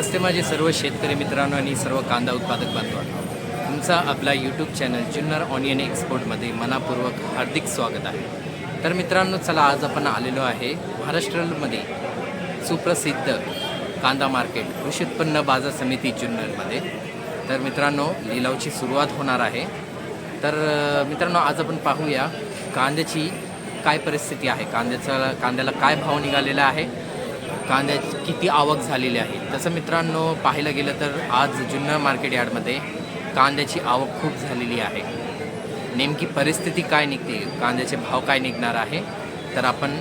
नमस्ते माझे सर्व शेतकरी मित्रांनो आणि सर्व कांदा उत्पादक बांधवांनो. तुमचा आपला यूट्यूब चॅनल जुन्नर ऑनियन एक्सपोर्टमध्ये मनापूर्वक हार्दिक स्वागत आहे. तर मित्रांनो चला आज आपण आलेलो आहे महाराष्ट्रामध्ये सुप्रसिद्ध कांदा मार्केट कृषी उत्पन्न बाजार समिती जुन्नरमध्ये तर मित्रांनो लिलावची सुरुवात होणार आहे. तर मित्रांनो आज आपण पाहूया कांद्याची काय परिस्थिती आहे कांद्याचा कांद्याला काय भाव निघालेला आहे कांद्या किती आवक झालेली आहे? तसं मित्रांनो पाहायला गेलं तर आज जुन्नर मार्केट यार्डमध्ये कांद्याची आवक खूप झालेली आहे. नेमकी परिस्थिती काय निघते? कांद्याचे भाव काय निघणार आहे? तर आपण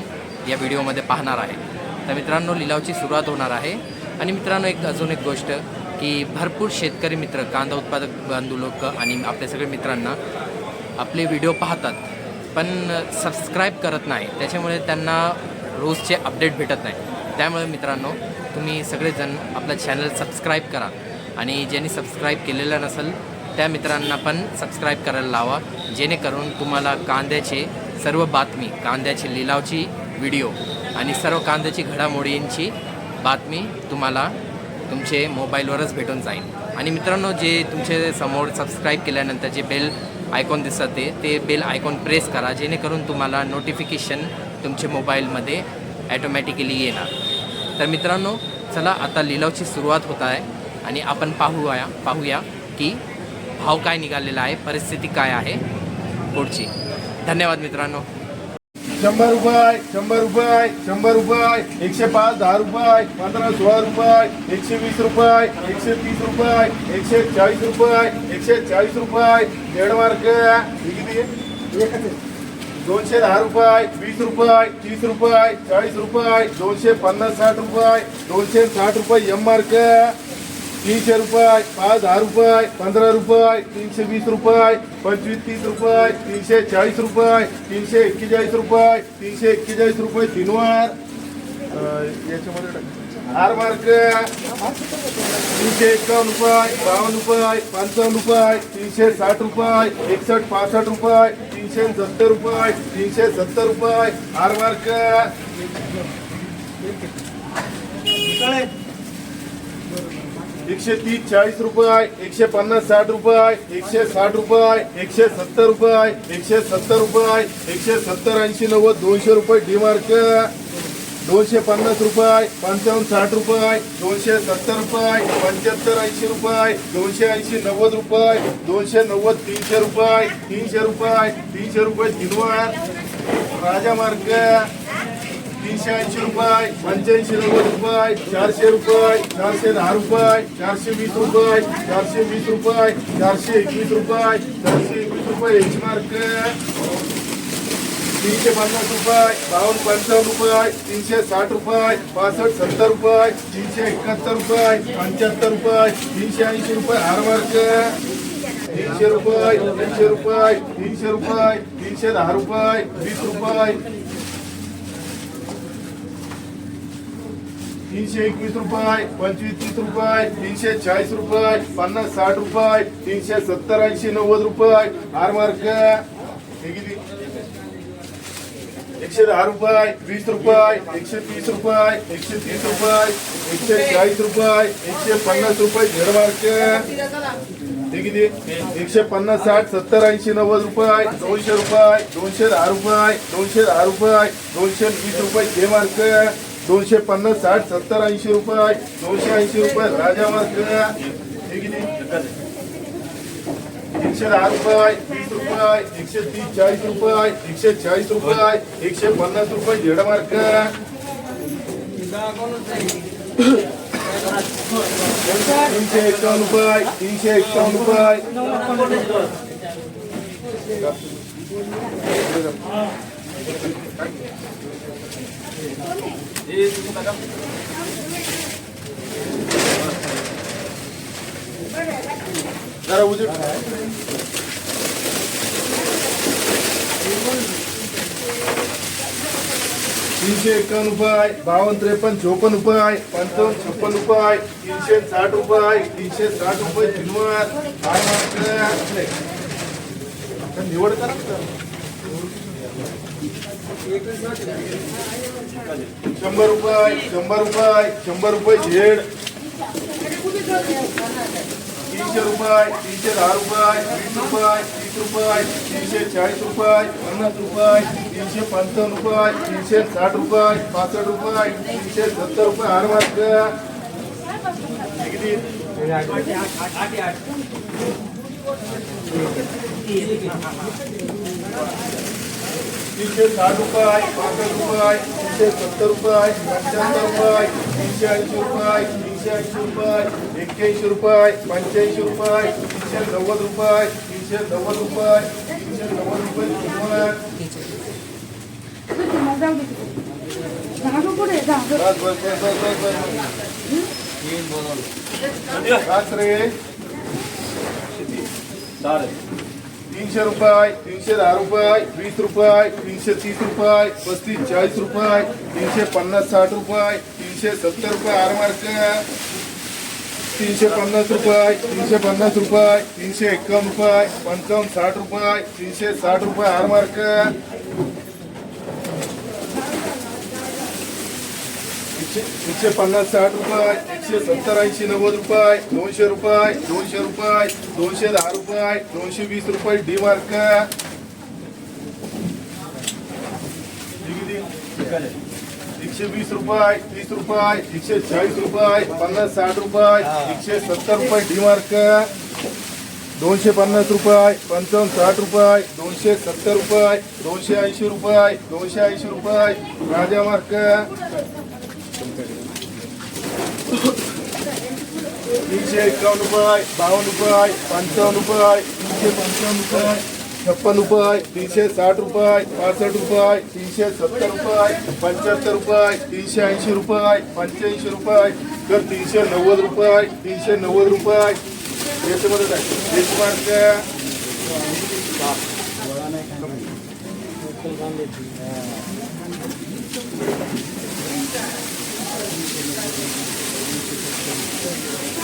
या व्हिडिओमध्ये पाहणार आहे. तर मित्रांनो लिलावची सुरुवात होणार आहे. आणि मित्रांनो एक अजून एक गोष्ट की भरपूर शेतकरी मित्र कांदा उत्पादक बांधू लोक आणि आपल्या सगळ्या मित्रांना आपले व्हिडिओ पाहतात पण सबस्क्राईब करत नाही. त्याच्यामुळे त्यांना रोजचे अपडेट भेटत नाही. त्यामुळे मित्रांनो तुम्ही सगळेजण आपला चॅनल सबस्क्राईब करा. आणि ज्यांनी सबस्क्राईब केलेलं नसेल त्या मित्रांना पण सबस्क्राईब करायला लावा. जेणेकरून तुम्हाला कांद्याचे सर्व बातमी कांद्याची लिलावची व्हिडिओ आणि सर्व कांद्याची घडामोडींची बातमी तुम्हाला तुमचे मोबाईलवरच भेटून जाईल. आणि मित्रांनो जे तुमचे समोर सबस्क्राईब केल्यानंतर जे बेल आयकॉन दिसत ते ते बेल आयकॉन प्रेस करा. जेणेकरून तुम्हाला नोटिफिकेशन तुमच्या मोबाईलमध्ये ॲटोमॅटिकली येणार. तर मित्रांनो चला आता लिलावची सुरुवात होत आहे आणि आपण पाहूया पाहूया की भाव काय निघालेला आहे परिस्थिती काय आहे पुढची. धन्यवाद मित्रांनो. शंभर रुपये शंभर रुपये शंभर रुपये एकशे पाच दहा रुपये पंधरा सोळा रुपये एकशे वीस रुपये एकशे तीस रुपये एकशे चाळीस रुपये एकशे चाळीस रुपये दीड मार्क दोनशे दहा रुपये वीस रुपये तीस रुपये चाळीस रुपये दोनशे पन्नास साठ रुपये दोनशे साठ रुपये एम मार्क तीनशे रुपये पाच दहा रुपये पंधरा रुपये तीनशे वीस रुपये पंचवीस तीस रुपये तीनशे चाळीस रुपये तीनशे एक्केचाळीस रुपये तीनशे एक्केचाळीस रुपये तीनवार. याच्यामध्ये आर मार्क तीनशे एकावन्न रुपये बावन्न रुपये पंचावन्न रुपये तीनशे साठ रुपये एकसष्ट पासष्ट रुपये तीनशे सत्तर रुपये तीनशे सत्तर रुपये आर मार्क. एकशे तीस चाळीस रुपये एकशे पन्नास साठ रुपये एकशे साठ रुपये एकशे सत्तर रुपये एकशे सत्तर रुपये एकशे सत्तर ऐंशी नव्वद दोनशे रुपये डी मार्क. दोनशे पन्नास रुपये, पंचावन्न साठ रुपये, दोनशे सत्तर रुपये, पंच्याहत्तर ऐंशी रुपये, दोनशे ऐंशी नव्वद रुपये, दोनशे नव्वद तीनशे रुपये तीनशे रुपये तीनशे रुपये तीनवार राजा मार्ग तीनशे ऐंशी रुपये, पंच्याऐंशी नव्वद रुपये, चारशे रुपये, चारशे दहा रुपये, चारशे वीस रुपये, चारशे वीस रुपये, चारशे एकवीस रुपये, चारशे एकवीस रुपये, एच मार्क. तीनशे पन्नास रुपये बावन्न पंचावन्न रुपये तीनशे साठ रुपये पासष्ट सत्तर रुपये तीनशे एकाहत्तर रुपये पंच्याहत्तर रुपये तीनशे ऐंशी रुपये हार वर्ग तीनशे रुपये तीनशे रुपये तीनशे रुपये तीनशे दहा रुपये वीस रुपये. तीनशे एकवीस रुपये पंचवीस तीस रुपये तीनशे चाळीस रुपये पन्नास साठ रुपये तीनशे सत्तर ऐंशी नव्वद रुपये. आर मार्क हे किती? एकशे दहा रुपये वीस रुपये एकशे तीस रुपये एकशे तीस रुपये एकशे चाळीस रुपये एकशे पन्नास रुपये झेड मार्क हे किती एकशे पन्नास साठ सत्तर ऐंशी नव्वद रुपये दोनशे रुपये दोनशे दहा रुपये दोनशे दहा रुपये दोनशे वीस रुपये झे मार्क दोनशे पन्नास साठ सत्तर ऐंशी रुपये दोनशे ऐंशी रुपये राजा मार्क हे किती एकशे दहा रुपये वीस रुपये एकशे तीस चाळीस रुपये एकशे चाळीस रुपये एकशे पन्नास रुपये झेड मार्क. तीनशे एकावन्न रुपये तीनशे एकावन्न रुपये. जरा उजेड तीनशे एकावन्न रुपये बावन्न त्रेपन्न चोपन्न रुपये पंचावन्न छप्पन रुपये तीनशे साठ रुपये तीनशे साठ रुपये किंमत. काय मार्क निवड करा शंभर रुपये शंभर रुपये शंभर रुपये झेड. तीनशे रुपये तीनशे दहा रुपये वीस रुपये तीस रुपये तीनशे चाळीस रुपये पन्नास रुपये तीनशे पंचावन्न रुपये तीनशे साठ रुपये पासष्ट रुपये तीनशे सत्तर रुपये हार मार्क किती तीनशे साठ रुपये पासष्ट रुपये तीनशे सत्तर रुपये पंच्याहत्तर रुपये तीनशे ऐंशी रुपये रुपये एक्क्याऐंशी रुपये पंच्याऐंशी रुपये तीनशे नव्वद रुपये तीनशे नव्वद रुपये तीनशे नव्वद रुपये पाच रे. तीनशे रुपये तीनशे दहा रुपये वीस रुपये तीनशे तीस रुपये पस्तीस चाळीस रुपये तीनशे पन्नास साठ रुपये तीनशे सत्तर रुपये आर मार्क तीनशे पन्नास रुपये, तीनशे पन्नास रुपये, तीनशे एक्कावन्न रुपये, पंचावन्न, साठ रुपये, तीनशे साठ रुपये आर मार्क एकशे एकशे पन्नास, साठ रुपये एकशे सत्तर, ऐंशी, नव्वद रुपये, दोनशे रुपये दोनशे रुपये, दोनशे दहा रुपये, दोनशे वीस रुपये डी मार्क एकशे वीस रुपये तीस रुपये एकशे चाळीस रुपये पन्नास साठ रुपये एकशे सत्तर रुपये डी मार्क. दोनशे पन्नास रुपये पंचावन्न साठ रुपये दोनशे सत्तर रुपये दोनशे ऐंशी रुपये दोनशे ऐंशी रुपये राजा मार्क. तीनशे एकावन्न रुपये बावन्न रुपये पंचावन्न रुपये तीनशे पंचावन्न रुपये. छप्पन रुपये तीनशे साठ रुपये पासष्ट रुपये तीनशे सत्तर रुपये पंच्याहत्तर रुपये तीनशे ऐंशी रुपये पंच्याऐंशी रुपये तर तीनशे नव्वद रुपये तीनशे नव्वद रुपये. याच्यामध्ये काय बेंचमार्क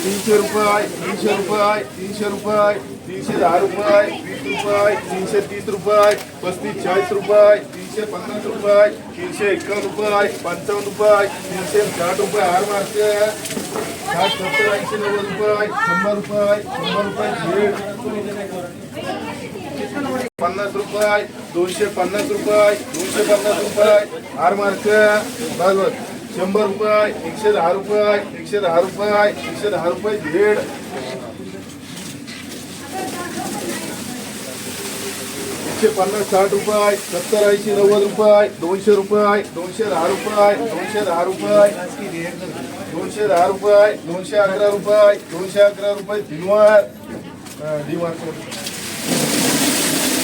तीनशे रुपये तीनशे रुपये तीनशे रुपये तीनशे दहा रुपये रुपये, तीनशे तीस रुपये, पस्तीस चाळीस रुपये, तीनशे पन्नास रुपये, तीनशे एकावन्न रुपये साठ रुपये, हार मार्क साठ, सत्तर एकशे दहा रुपये, एकशे दहा रुपये, एकशे दहा रुपये, दीड. एकशे पन्नास साठ रुपये, सत्तर, ऐंशी, नव्वद रुपये, दोनशे रुपये, दोनशे दहा रुपये, दोनशे दहा रुपये, दोनशे दहा रुपये, दोनशे अकरा रुपये, दोनशे अकरा रुपये दिनवार दिवार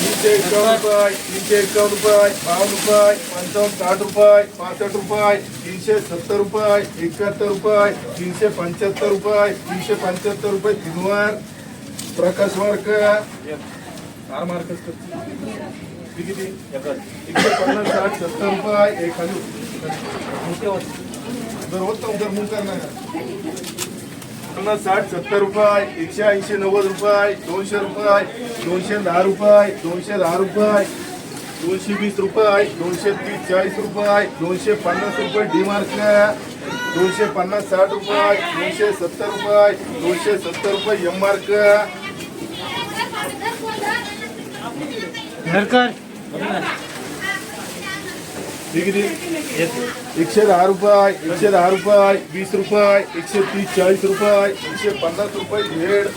तीनशे एकावन्न रुपये, तीनशे एकावन्न रुपये, बावन्न रुपये, पंचावन्न, साठ रुपये, पासष्ट रुपये, तीनशे सत्तर रुपये, एकाहत्तर रुपये, तीनशे पंच्याहत्तर रुपये, तीनशे पंच्याहत्तर रुपये तीनवार प्रकाश मार्क आर मार्क किती एकशे पन्नास साठ सत्तर रुपये एक हजार जर होत जर मुंग करणार पन्नास साठ सत्तर रुपये एकशे ऐंशी नव्वद रुपये दोनशे रुपये दोनशे दहा रुपये दोनशे दहा रुपये दोनशे वीस रुपये दोनशे तीस चाळीस रुपये दोनशे पन्नास रुपये डी मार्क दोनशे पन्नास साठ रुपये दोनशे सत्तर रुपये दोनशे सत्तर रुपये एम मार्क घरकर एकशे दहा रुपये एकशे दहा रुपये वीस रुपये एकशे तीस चाळीस रुपये एकशे पन्नास रुपये भेड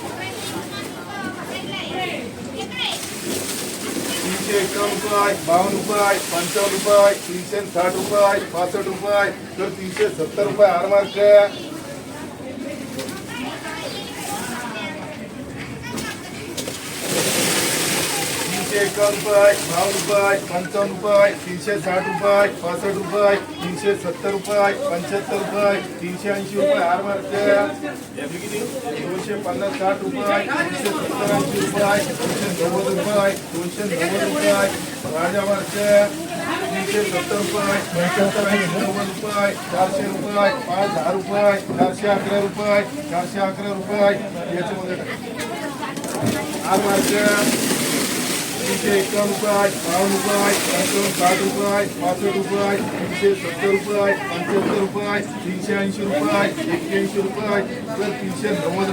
तीनशे एकावन्न रुपये बावन्न रुपये पंचावन्न रुपये तीनशे साठ रुपये पासष्ट रुपये तर तीनशे सत्तर रुपये आरमार्क तीनशे एकावन्न रुपये बावन्न रुपये पंचावन्न रुपये तीनशे साठ रुपये पासष्ट रुपये तीनशे सत्तर रुपये पंच्याहत्तर रुपये तीनशे ऐंशी रुपये हार मार्क दोनशे पन्नास साठ रुपये दोनशे सत्तर ऐंशी रुपये दोनशे नव्वद रुपये दोनशे नव्वद रुपये राजा मारते. तीनशे सत्तर रुपये पंच्याहत्तर ऐंशी नव्वद रुपये चारशे रुपये पाच दहा रुपये चारशे अकरा रुपये चारशे अकरा रुपये. याच्यामध्ये टाक. हार मार्क तीनशे एकावन्न रुपये बावन्न रुपये पंचावन्न साठ रुपये पासष्ट रुपये तीनशे सत्तर रुपये पंच्याहत्तर रुपये तीनशे ऐंशी रुपये एक्क्याऐंशी रुपये तर तीनशे नव्वद